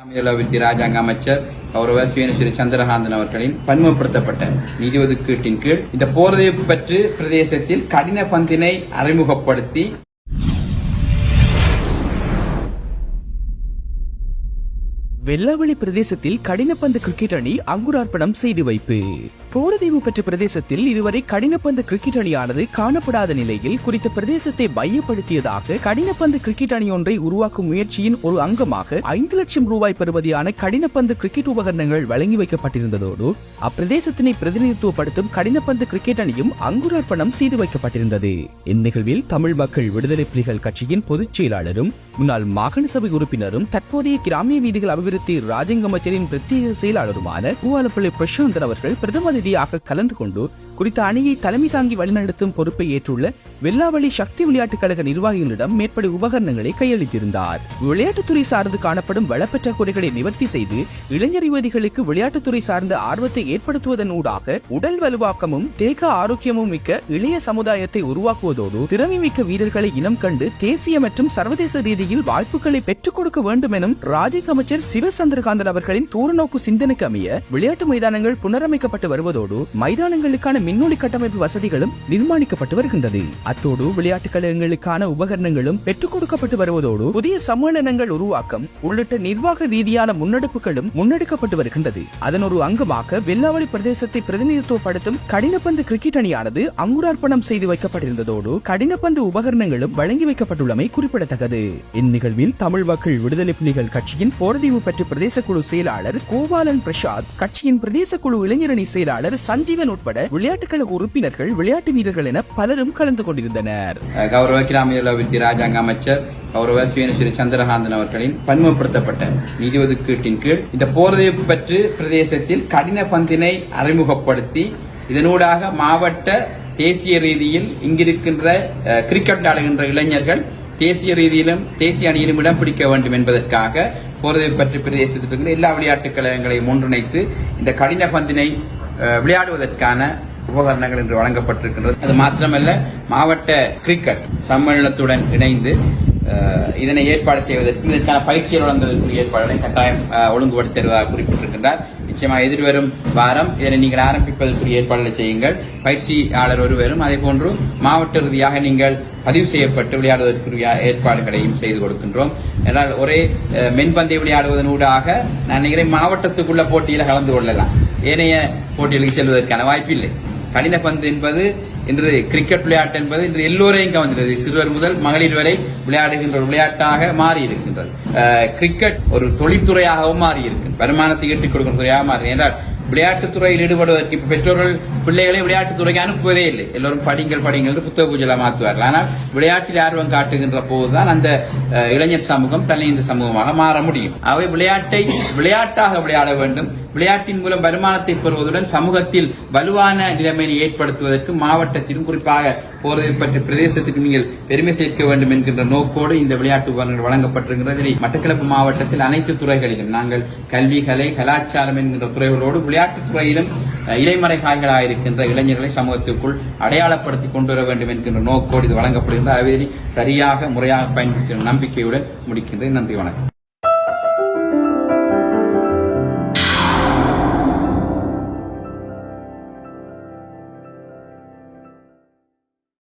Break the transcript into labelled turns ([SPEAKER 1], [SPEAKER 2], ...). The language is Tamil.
[SPEAKER 1] அபிவிருத்தி ராஜாங்க அமைச்சர் கௌரவ சுயனஸ்ரீ சந்திரகாந்தன் அவர்களின் பன்முகப்படுத்தப்பட்ட நிதி ஒதுக்கீட்டின் கீழ் இந்த போர்தீவு பற்று பிரதேசத்தில் கடின பந்தினை அறிமுகப்படுத்தி
[SPEAKER 2] வெள்ளாவளி பிரதேசத்தில் கடினப்பந்து கிரிக்கெட் அணி அங்குரார்ப்பணம் செய்து வைப்பு. போரதீவு பெற்ற பிரதேசத்தில் இதுவரை கடினப்பந்து கிரிக்கெட் அணியானது காணப்படாத நிலையில் குறித்த பிரதேசத்தை மையப்படுத்தியதாக கடினப்பந்து கிரிக்கெட் அணி ஒன்றை உருவாக்கும் முயற்சியின் ஒரு அங்கமாக ஐந்து லட்சம் ரூபாய் பெறுமதியான கடினப்பந்து கிரிக்கெட் உபகரணங்கள் வழங்கி வைக்கப்பட்டிருந்ததோடு அப்பிரதேசத்தினை பிரதிநிதித்துவப்படுத்தும் கடினப்பந்து கிரிக்கெட் அணியும் அங்குரார்ப்பணம் செய்து வைக்கப்பட்டிருந்தது. இந்நிகழ்வில் தமிழ் மக்கள் விடுதலை புலிகள் கட்சியின் பொதுச் செயலாளரும் முன்னாள் மாகாண சபை உறுப்பினரும் தற்போதைய கிராமிய வீதிகள் அபிவிருத்தி ராஜங்க அமைச்சரின் பிரத்யேக செயலாளருமான பூவாலப்பள்ளி பிரசாந்தன் அவர்கள் பிரதம அதிதியாக கலந்து கொண்டு குறித்த அணியை தலைமை தாங்கி வழிநடத்தும் பொறுப்பை ஏற்றுள்ள வெள்ளாவளி சக்தி விளையாட்டுக் கழக நிர்வாகிகளிடம் மேற்படி உபகரணங்களை கையளித்திருந்தார். விளையாட்டுத்துறை சார்ந்து காணப்படும் வளப்பற்றாக்குறைகளை நிவர்த்தி செய்து இளைஞர் யுவதிகளுக்கு விளையாட்டுத்துறை சார்ந்த ஆர்வத்தை ஏற்படுத்துவதன் ஊடாக உடல் வலுவாக்கமும் தேக ஆரோக்கியமும் மிக்க இளைய சமுதாயத்தை உருவாக்குவதோடு திறமை மிக்க வீரர்களை இனம் கண்டு தேசிய மற்றும் சர்வதேச ரீதியில் வாய்ப்புகளை பெற்றுக் கொடுக்க வேண்டும் எனும் ராஜிக் அமைச்சர் சிவசந்திரகாந்தன் அவர்களின் தூரநோக்கு சிந்தனைக்கு அமைய விளையாட்டு மைதானங்கள் புனரமைக்கப்பட்டு வருவதோடு மைதானங்களுக்கான மின்னொலி கட்டமைப்பு வசதிகளும் நிர்மாணிக்கப்பட்டு வருகின்றது. அத்தோடு விளையாட்டுக் கழகங்களுக்கான உபகரணங்களும் பெற்றுக் கொடுக்கப்பட்டு வருவதோடு புதிய சம்மேளனங்கள் உருவாக்கம் உள்ளிட்ட நிர்வாக ரீதியான முன்னெடுப்புகளும் முன்னெடுக்கப்பட்டு வருகின்றது. அதன் ஒரு அங்கமாக வெள்ளாவளி பிரதேசத்தை பிரதிநிதித்துவப்படுத்தும் கடினப்பந்து கிரிக்கெட் அணியானது அங்குரார்ப்பணம் செய்து வைக்கப்பட்டிருந்ததோடு கடினப்பந்து உபகரணங்களும் வழங்கி வைக்கப்பட்டுள்ளமை குறிப்பிடத்தக்கது. இந்நிகழ்வில் தமிழ் மக்கள் விடுதலை புலிகள் கட்சியின் போர்தீவு பற்றி பிரதேச குழு செயலாளர் கோபாலன் பிரசாத் கட்சியின் பிரதேச குழு இளைஞரணி செயலாளர் சஞ்சீவன் உட்பட விளையாட்டு கழக உறுப்பினர்கள் விளையாட்டு வீரர்கள் என பலரும் கலந்து கொண்டிருந்தனர்.
[SPEAKER 1] கௌரவ கிராமிய அபிவிருத்தி ராஜாங்க அமைச்சர் கௌரவ சுயனஸ்ரீ சந்திரகாந்தன் அவர்களின் பன்முகப்படுத்தப்பட்ட நிதி ஒதுக்கீட்டின் கீழ் இந்த போர்வை பற்று பிரதேசத்தில் கடின பந்தினை அறிமுகப்படுத்தி இதனூடாக மாவட்ட தேசிய ரீதியில் இங்கிருக்கின்ற கிரிக்கெட் ஆடுகின்ற இளைஞர்கள் தேசிய ரீதியிலும் தேசிய அணியிலும் இடம் பிடிக்க வேண்டும் என்பதற்காக போர்வை பற்றி பிரதேசத்தில் இருக்கிற எல்லா விளையாட்டுக் கழகங்களையும் ஒன்றிணைத்து இந்த கடின பந்தினை விளையாடுவதற்கான உபகரணங்கள் இன்று வழங்கப்பட்டிருக்கின்றது. அது மாத்திரமல்ல மாவட்ட கிரிக்கெட் சம்மேளனத்துடன் இணைந்து இதனை ஏற்பாடு செய்வதற்கு இதற்கான பயிற்சிகள் வழங்குவதற்குரிய ஏற்பாடுகளை கட்டாயம் ஒழுங்குபடுத்தி தருவதாக குறிப்பிட்டிருக்கின்றார். நிச்சயமாக எதிர்வரும் வாரம் இதனை நீங்கள் ஆரம்பிப்பதற்குரிய ஏற்பாடுகளை செய்யுங்கள். பயிற்சியாளர் ஒருவரும் அதே போன்று மாவட்ட ரீதியாக நீங்கள் பதிவு செய்யப்பட்டு விளையாடுவதற்குரிய ஏற்பாடுகளையும் செய்து கொடுக்கின்றோம். என்றால் ஒரே மென்பந்தை மென்பந்தை விளையாடுவதனூடாக நான் நினைக்கிறேன் மாவட்டத்துக்குள்ள போட்டியில் கலந்து கொள்ளலாம். ஏனைய போட்டிகளுக்கு செல்வதற்கான வாய்ப்பில்லை. கடின பந்து என்பது இன்று கிரிக்கெட் விளையாட்டு என்பது இன்று எல்லோரையும் கவர்ந்தது சிறுவர் முதல் மகளிர் வரை விளையாடுகின்ற ஒரு விளையாட்டாக மாறி இருக்கின்றது கிரிக்கெட் ஒரு தொழில்துறையாகவும் மாறி இருக்கு வருமானத்தை ஈட்டிக் கொடுக்கும் துறையாக மாறி என்றால் விளையாட்டுத் துறையில் ஈடுபடுவதற்கு பெற்றோர்கள் பிள்ளைகளை விளையாட்டுத் துறைக்கு அனுப்புவதே இல்லை. எல்லோரும் படிங்கள் படிங்கள் என்று புத்தக பூஜையில மாற்றுவார்கள். ஆனால் விளையாட்டில் ஆர்வம் காட்டுகின்ற போதுதான் அந்த இளைஞர் சமூகம் தன்னை இந்த சமூகமாக மாற முடியும். அவை விளையாட்டை விளையாட்டாக விளையாட வேண்டும். விளையாட்டின் மூலம் வருமானத்தை பெறுவதுடன் சமூகத்தில் வலுவான நிலைமையை ஏற்படுத்துவதற்கு மாவட்டத்திலும் குறிப்பாக போர்வை பற்றி பிரதேசத்திற்கு நீங்கள் பெருமை சேர்க்க வேண்டும் என்கின்ற நோக்கோடு இந்த விளையாட்டு உபகரணங்கள் வழங்கப்பட்டிருக்கிறது. மட்டக்களப்பு மாவட்டத்தில் அனைத்து துறைகளிலும் நாங்கள் கல்வி கலை கலாச்சாரம் என்கின்ற துறைகளோடு விளையாட்டுத் துறையிலும் அஹ், இருக்கின்ற இளைஞர்களை சமூகத்திற்குள் அடையாளப்படுத்தி கொண்டு வர வேண்டும் என்கின்ற நோக்கோடு இது வழங்கப்படுகின்ற அதை சரியாக முறையாக பயன்படுத்தும் நம்பிக்கையுடன் முடிக்கின்றேன். நன்றி வணக்கம்.